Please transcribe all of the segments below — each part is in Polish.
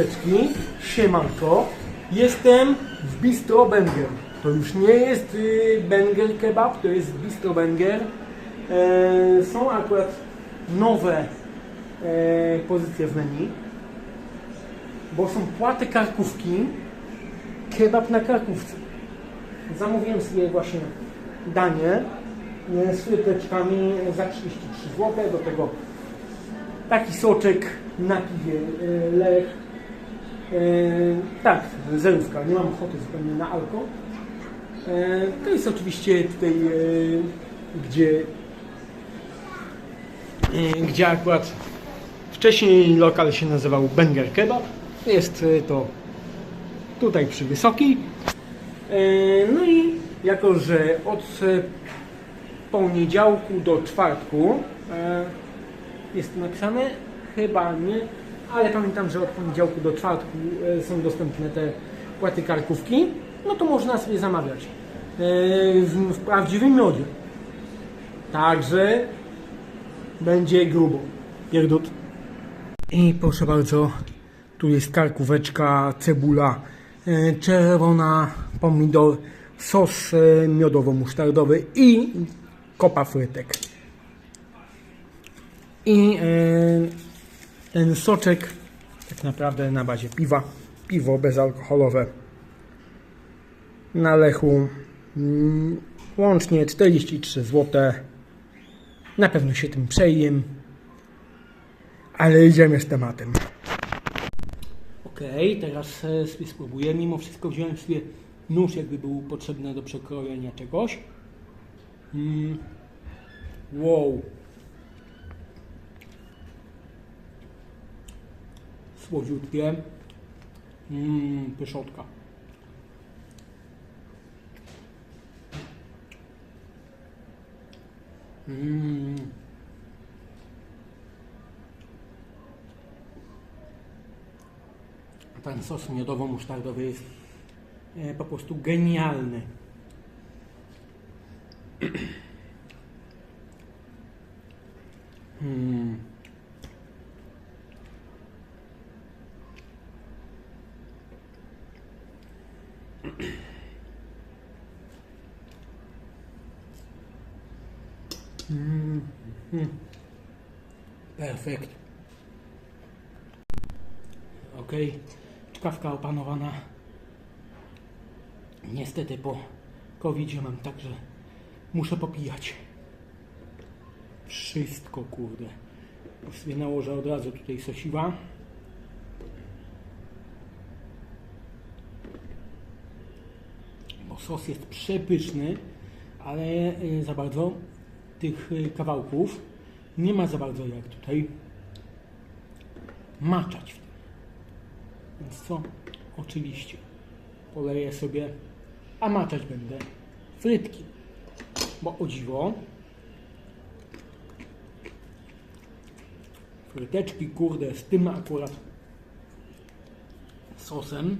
Mordeczki, siemanko. Jestem w Bistro Benger. To już nie jest y, Benger Kebab, to jest Bistro Benger. E, są akurat nowe e, pozycje w menu, bo są płaty karkówki, kebab na karkówce. Zamówiłem sobie właśnie danie e, z fryteczkami za 33 zł, do tego taki soczek na piwie Lech. E, tak, zerówka, nie mam ochoty zupełnie na alko. E, to jest oczywiście tutaj, e, gdzie, gdzie akurat wcześniej lokal się nazywał Benger Kebab. Jest to tutaj przy Wysokiej. No i jako, że od poniedziałku do czwartku jest napisane, chyba nie, ale pamiętam, że od poniedziałku do czwartku e, są dostępne te płaty karkówki, no to można sobie zamawiać e, w, prawdziwym miodzie. Także będzie grubo. Pierdut. I proszę bardzo, tu jest karkóweczka, cebula e, czerwona, pomidor, sos miodowo-musztardowy i kopa frytek. I e, ten soczek tak naprawdę na bazie piwa, piwo bezalkoholowe na lechu mm, łącznie 43 zł. Na pewno się tym przejem, ale idziemy z tematem. Okej, teraz e, sobie spróbuję. Mimo wszystko wziąłem sobie nóż, jakby był potrzebny do przekrojenia czegoś. Mm. Wow. Słodziutkie. Mmm, pyszotka. Mmm. Ten sos miodowo-musztardowy jest e, po prostu genialny. Hmm. Mm. Mm. Perfekt. Ok, czkawka opanowana. Niestety po covid mam tak, że muszę popijać. Wszystko, kurde. Już sobie nałożę od razu tutaj sosiwa. Bo sos jest przepyszny, ale y, za bardzo tych y, kawałków nie ma za bardzo jak tutaj maczać w tym. Więc co? Oczywiście poleję sobie, a maczać będę frytki. Bo o dziwo fryteczki, kurde, z tym akurat sosem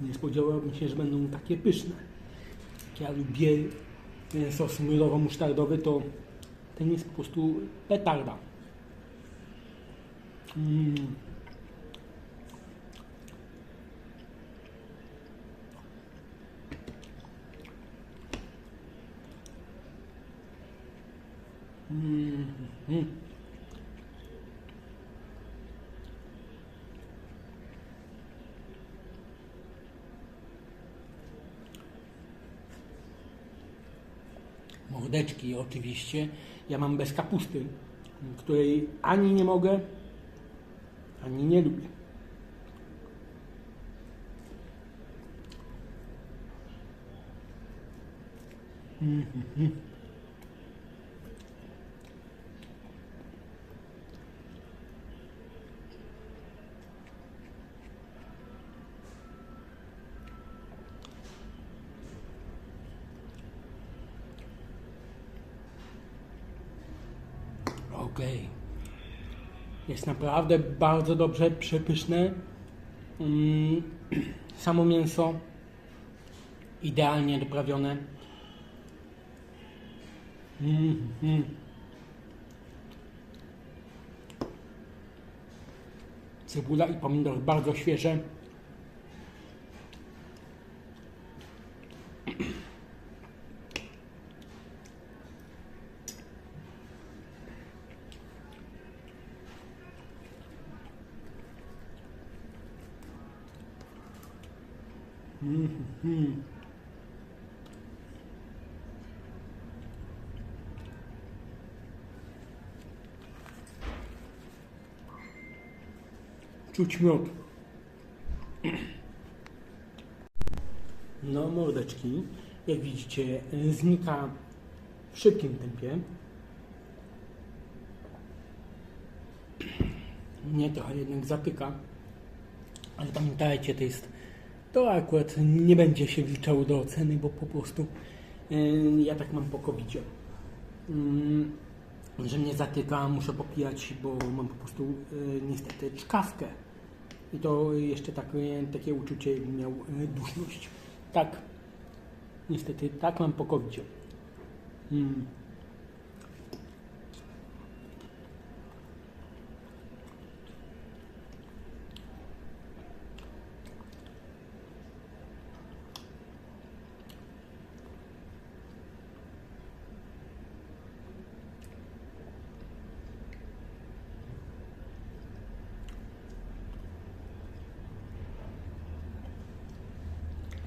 nie spodziewałbym się, że będą takie pyszne. Jak ja lubię e, sos miodowo-musztardowy, to ten jest po prostu petarda. Mm. Mm. Mm. Mordeczki oczywiście. Ja mam bez kapusty, której ani nie mogę, ani nie lubię. Mhm. Okej. Jest naprawdę bardzo dobrze, przepyszne. Mm, samo mięso idealnie doprawione. Mm, mm. Cebula i pomidor bardzo świeże. Mhm. Czuć miód. No, mordeczki, jak widzicie, znika w szybkim tempie. Mnie trochę jednak zatyka, ale pamiętajcie, to jest to akurat nie będzie się wliczało do oceny, bo po prostu yy, ja tak mam po covidzie. Yy, że mnie zatyka, muszę popijać, bo mam po prostu yy, niestety czkawkę. I to jeszcze tak, yy, takie uczucie, miał yy, duszność. Tak, niestety tak mam po covidzie. Mm.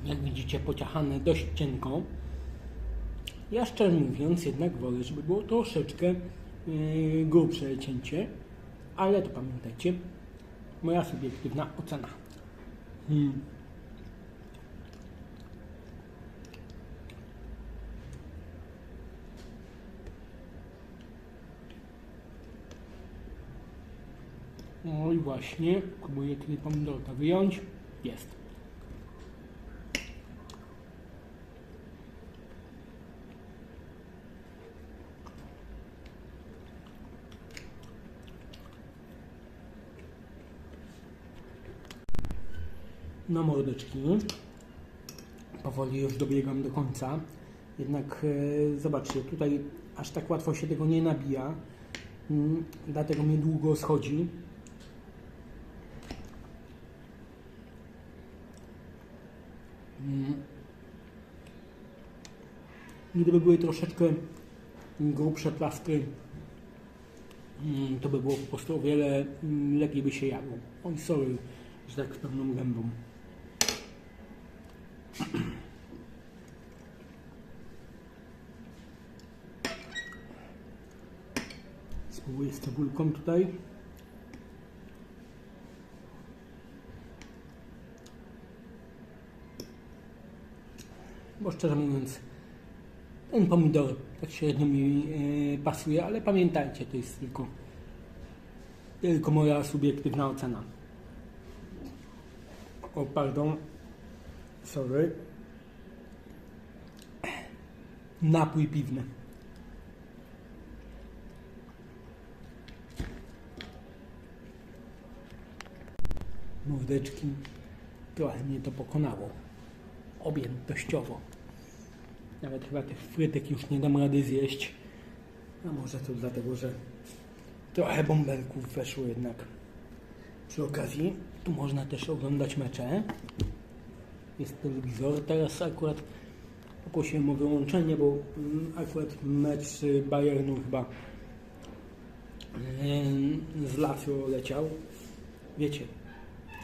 Jak widzicie, pociachane dość cienko. Ja szczerze mówiąc jednak wolę, żeby było troszeczkę yy, grubsze cięcie, ale to pamiętajcie, moja subiektywna ocena. Hmm. No i właśnie, próbuję tutaj pomidorka wyjąć. Jest. No mordeczki. Powoli już dobiegam do końca. Jednak e, zobaczcie, tutaj aż tak łatwo się tego nie nabija. Mm, dlatego mnie długo schodzi. Mm. Gdyby były troszeczkę grubsze plastry, mm, to by było po prostu o wiele mm, lepiej by się jadło. Oj, sorry, że tak z pewną gębą. Spróbuję z cebulką tutaj. Bo szczerze mówiąc, ten pomidor tak średnio mi e, pasuje, ale pamiętajcie, to jest tylko, tylko moja subiektywna ocena. O, pardon. Sorry. Napój piwny. Mordeczki. Trochę mnie to pokonało. Objętościowo. Nawet chyba tych frytek już nie dam rady zjeść. A może to dlatego, że trochę bąbelków weszło jednak. Przy okazji, tu można też oglądać mecze. Jest telewizor. Teraz akurat poprosiłem o wyłączenie, bo mm, akurat mecz Bayernu chyba yy, z Lazio leciał. Wiecie,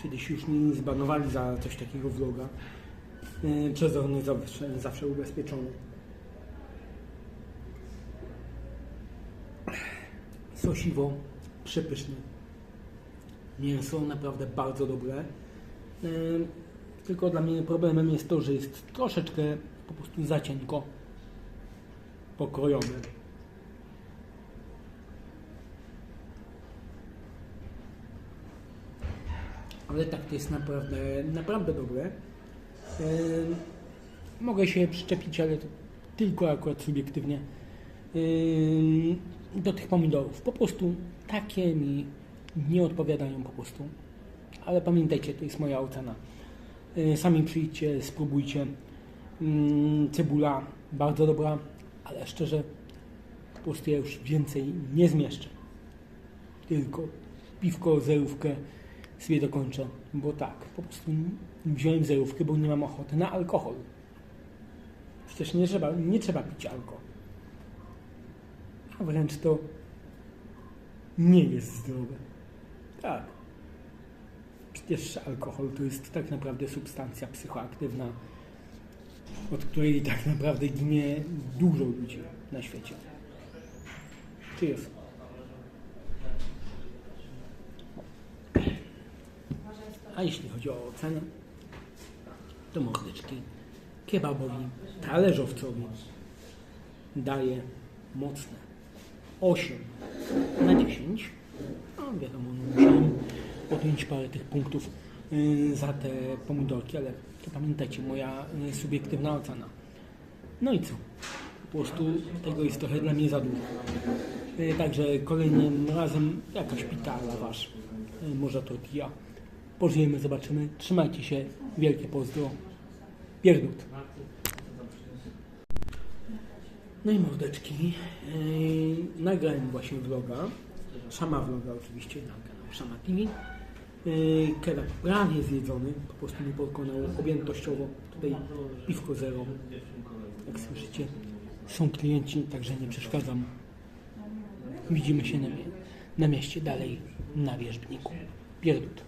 kiedyś już mnie zbanowali za coś takiego vloga. Yy, Przezorny zawsze, zawsze ubezpieczony. Sosiwo, przepyszne. Mięso naprawdę bardzo dobre. Yy, Tylko dla mnie problemem jest to, że jest troszeczkę po prostu za cienko pokrojone. Ale tak to jest naprawdę, naprawdę dobre. Mogę się przyczepić, ale tylko akurat subiektywnie do tych pomidorów. Po prostu takie mi nie odpowiadają po prostu. Ale pamiętajcie, to jest moja ocena. Sami przyjdźcie, spróbujcie. Cebula bardzo dobra, ale szczerze po prostu ja już więcej nie zmieszczę. Tylko piwko, zerówkę sobie dokończę, bo tak, po prostu wziąłem zerówkę, bo nie mam ochoty na alkohol. Przecież nie trzeba, nie trzeba pić alkohol. A wręcz to nie jest zdrowe. Tak. Przecież alkohol to jest tak naprawdę substancja psychoaktywna, od której tak naprawdę ginie dużo ludzi na świecie. Czy A jeśli chodzi o ocenę, to mordeczki kebabowi, talerzowcowi daje mocne 8 na 10. No wiadomo, no, musiałem podjąć parę tych punktów y, za te pomidorki, ale to pamiętajcie, moja y, subiektywna ocena. No i co? Po prostu tego jest trochę dla mnie za dużo. Y, Także kolejnym razem jakaś pita dla Was, y, może tortilla. Pożyjemy, zobaczymy. Trzymajcie się. Wielkie pozdro. Pierdut. No i mordeczki. Yy, nagrałem właśnie vloga. Szama vloga oczywiście na kanał Szama TV. Yy, prawie zjedzony. Po prostu nie pokonał objętościowo. Tutaj piwko zero. Jak słyszycie, są klienci, także nie przeszkadzam. Widzimy się na, na mieście dalej na wierzbniku. Pierdut.